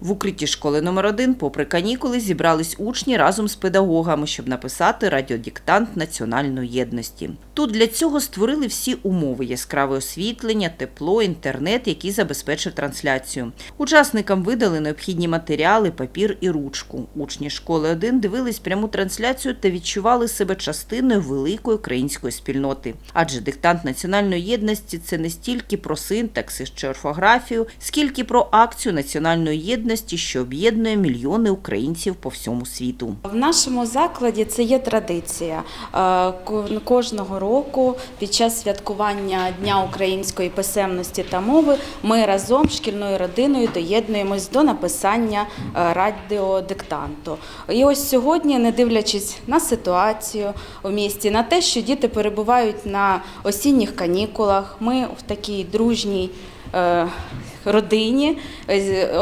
В укритті школи номер 1 попри канікули, зібрались учні разом з педагогами, щоб написати радіодиктант національної єдності. Тут для цього створили всі умови: яскраве освітлення, тепло, інтернет, який забезпечив трансляцію. Учасникам видали необхідні матеріали, папір і ручку. Учні школи 1 дивились пряму трансляцію та відчували себе частиною великої української спільноти. Адже диктант національної єдності це не стільки про синтаксис чи орфографію, скільки про акцію національної єдності, що об'єднує мільйони українців по всьому світу. В нашому закладі це є традиція. Е, Кожного року під час святкування Дня української писемності та мови ми разом з шкільною родиною доєднуємось до написання е, радіодиктанту. І ось сьогодні, не дивлячись на ситуацію в місті, на те, що діти перебувають на осінніх канікулах, ми в такій дружній е, родині е,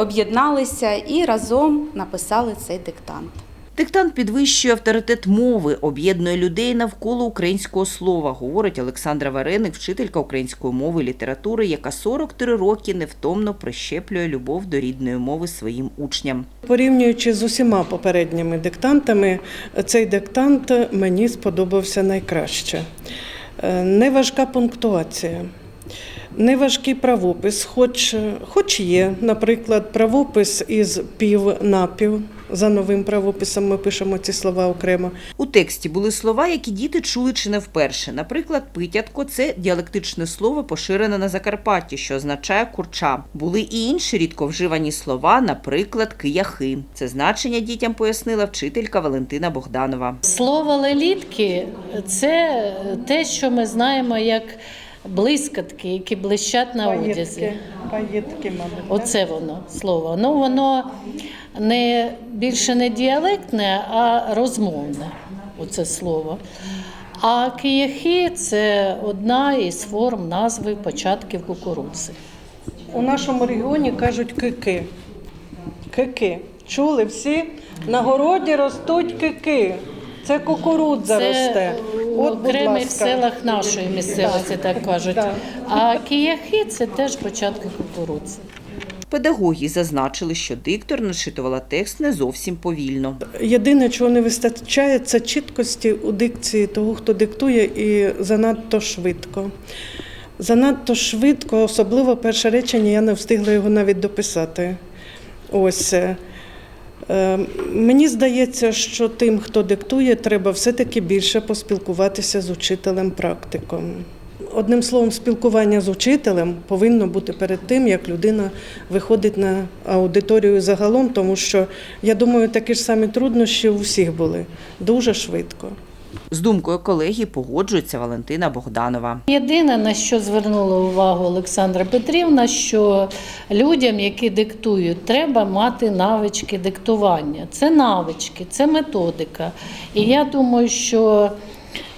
об'єдналися і разом написали цей диктант. Диктант підвищує авторитет мови, об'єднує людей навколо українського слова, говорить Олександра Вареник, вчителька української мови і літератури, яка 43 роки невтомно прищеплює любов до рідної мови своїм учням. Порівнюючи з усіма попередніми диктантами, цей диктант мені сподобався найкраще. Е, Неважка пунктуація, неважкий правопис, хоч, хоч є, наприклад, правопис із пів на пів. За новим правописом ми пишемо ці слова окремо. У тексті були слова, які діти чули чи не вперше. Наприклад, питятко це діалектичне слово, поширене на Закарпатті, що означає курча. Були і інші рідко вживані слова, наприклад, кияхи. Це значення дітям пояснила вчителька Валентина Богданова. Слово лелітки це те, що ми знаємо як блискатки, які блищать на одязі. паєтки, мабуть. Оце воно слово. Ну воно не більше не діалектне, а розмовне. Оце слово. А кияхи це одна із форм назви початків кукурудзи. У нашому регіоні кажуть кики. Кики. Чули всі? На городі ростуть кики. Це кукурудза росте. У От, окремих селах нашої місцевості так кажуть. Так. А кияхи це теж початки кукурудзи. Педагоги зазначили, що диктор начитувала текст не зовсім повільно. Єдине, чого не вистачає, це чіткості у дикції того, хто диктує, і занадто швидко. Занадто швидко, особливо перше речення, я не встигла його навіть дописати. Ось. Е, Е, Мені здається, що тим, хто диктує, треба все-таки більше поспілкуватися з учителем-практиком. Одним словом, спілкування з учителем повинно бути перед тим, як людина виходить на аудиторію загалом, тому що я думаю, такі ж самі труднощі у всіх були дуже швидко. З думкою колеги погоджується Валентина Богданова. Єдине, на що звернула увагу Олександра Петрівна, що людям, які диктують, треба мати навички диктування. Це навички, це методика. І я думаю, що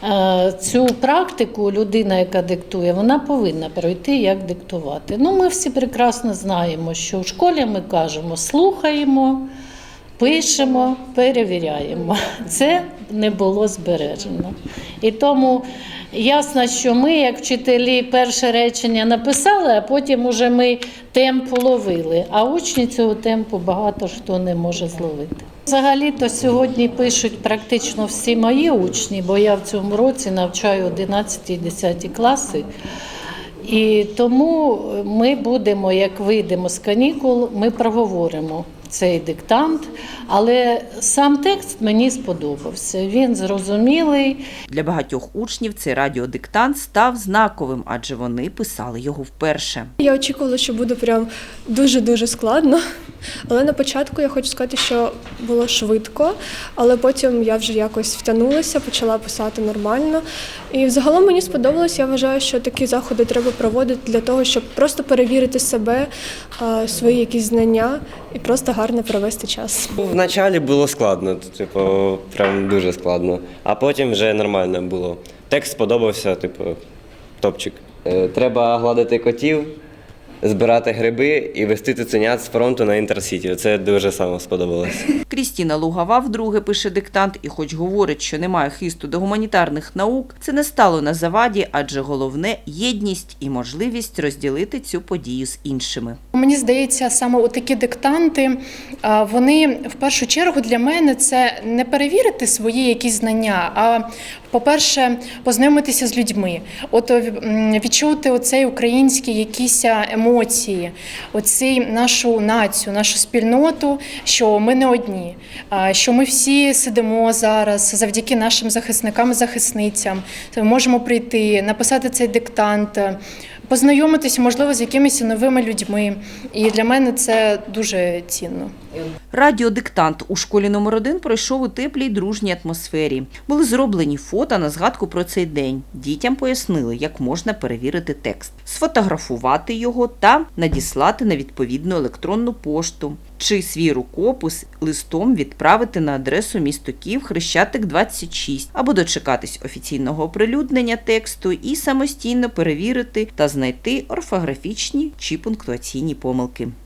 е, цю практику людина, яка диктує, вона повинна пройти, як диктувати. Ну, ми всі прекрасно знаємо, що в школі ми кажемо слухаємо. Пишемо, перевіряємо. Це не було збережено. І тому ясно, що ми, як вчителі, перше речення написали, а потім уже ми темп ловили. А учні цього темпу багато хто не може зловити. Взагалі-то сьогодні пишуть практично всі мої учні, бо я в цьому році навчаю 11 і 10 класи. І тому ми будемо, як вийдемо з канікул, ми проговоримо цей диктант. Але сам текст мені сподобався. Він зрозумілий. Для багатьох учнів цей радіодиктант став знаковим, адже вони писали його вперше. Я очікувала, що буде прям дуже-дуже складно. Але на початку я хочу сказати, що було швидко, але потім я вже якось втягнулася, почала писати нормально. І взагалом мені сподобалось, я вважаю, що такі заходи треба проводити для того, щоб просто перевірити себе, свої якісь знання і просто гарно провести час. Вначалі було складно, типу, прям дуже складно. А потім вже нормально було. Текст сподобався, типу, топчик. Е, Треба гладити котів, збирати гриби і вести цуценят з фронту на інтерсіті. Це дуже саме сподобалось. Крістіна Лугава вдруге пише диктант і, хоч говорить, що немає хисту до гуманітарних наук, це не стало на заваді, адже головне єдність і можливість розділити цю подію з іншими. Мені здається, саме такі диктанти, вони в першу чергу для мене це не перевірити свої якісь знання, а по-перше, познайомитися з людьми, от відчути оцей український якісь емоції, оцей нашу націю, нашу спільноту, що ми не одні, що ми всі сидимо зараз завдяки нашим захисникам і захисницям. Можемо прийти, написати цей диктант. Познайомитися, можливо, з якимись новими людьми, і для мене це дуже цінно. Радіодиктант у школі номер 1 пройшов у теплій дружній атмосфері. Були зроблені фото на згадку про цей день. Дітям пояснили, як можна перевірити текст, сфотографувати його та надіслати на відповідну електронну пошту. Чи свій рукопис листом відправити на адресу місто Київ Хрещатик 26 або дочекатись офіційного оприлюднення тексту і самостійно перевірити та знайти орфографічні чи пунктуаційні помилки.